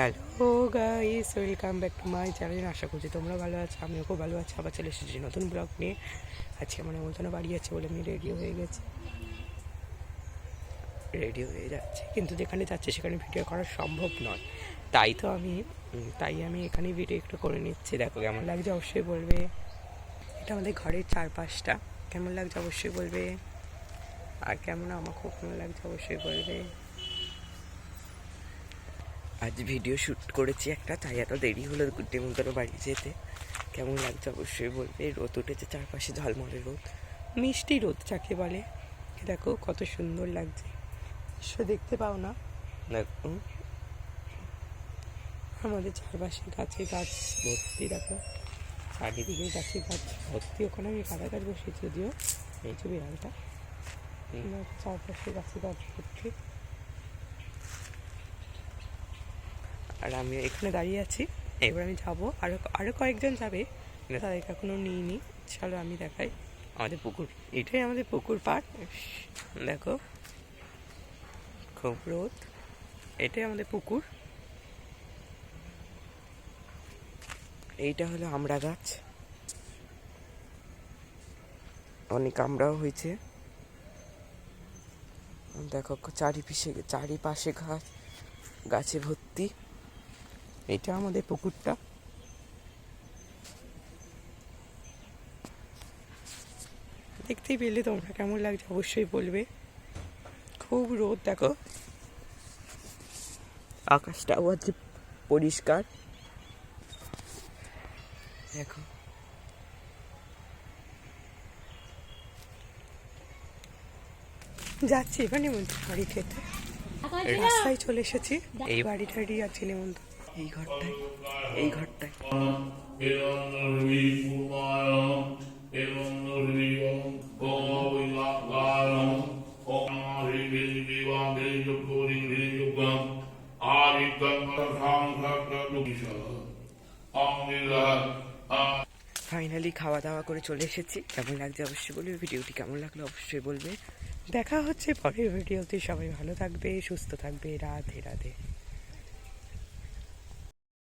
Hello. Guys welcome back to my channel আশা করছি তোমরা ভালো আছো, আমিও খুব ভালো আছি, আবার চলে এসেছি নতুন ব্লগ নিয়ে। আজকে আমার মতন বাড়ি আছে বলে আমি রেডি হয়ে গেছি। রেডি হয়ে যাচ্ছে, কিন্তু যেখানে যাচ্ছে সেখানে ভিডিও করা সম্ভব নয়। তাই তো আমি তাই আমি এখানে ভিডিও একটু করে নিচ্ছি, দেখো কেমন লাগছে অবশ্যই বলবে। এটা আমাদের ঘরের চারপাশটা, কেমন লাগছে অবশ্যই বলবে। আর কেমন আমার খুব ভালো লাগছে অবশ্যই বলবে। আজ ভিডিও শ্যুট করেছি একটা তাই এত দেরি হলো ডেমন্তর বাড়ি যেতে। কেমন লাগছে অবশ্যই বলবে। রোদ উঠেছে চারপাশে ঝলমলে রোদ। মিষ্টি রোদ যাকে বলে। দেখো কত সুন্দর লাগছে। সে দেখতে পাও না? দেখো। আমাদের চারপাশে গাছে গাছ ভর্তি দেখো। চারিদিকে গাছে গাছ ভর্তি। ওখানে আমি কাদা গাছ বসিয়েছি যদিও এই যে বিড়ালটা। দেখো, চারপাশে গাছে গাছ ভর্তি। আর আমি এখানে দাঁড়িয়ে আছি। এবার আমি যাব। আরও আরও কয়েকজন যাবে। তাদেরকে এখনও নিইনি। চলো আমি দেখাই। আমাদের পুকুর। এটাই আমাদের পুকুর পাড়। দেখো। খুব রোদ। এটাই আমাদের পুকুর। এইটা হলো আমড়া গাছ। অনেক আমড়াও হয়েছে। দেখো চারিপাশে চারিপাশে ঘাস গাছে ভর্তি। এটা আমাদের পুকুরটা। দেখতেই পেলে তোমরা কেমন লাগছে অবশ্যই বলবে। খুব রোদ দেখো। আকাশটাও আছে পরিষ্কার। দেখো। যাচ্ছি এবার নিমন্ত্রণ বাড়ি খেতে। রাস্তায় চলে এসেছি। এই বাড়িটারই আছে নিমন্ত্রণ। এই ঘরটায় এই ঘরটায়। ফাইনালি খাওয়া দাওয়া করে চলে এসেছি। কেমন লাগছে অবশ্যই বলবে, ভিডিওটি কেমন লাগল অবশ্যই বলবে। দেখা হচ্ছে পরের ভিডিওতে। সবাই ভালো থাকবে, সুস্থ থাকবে। রাধে রাধে।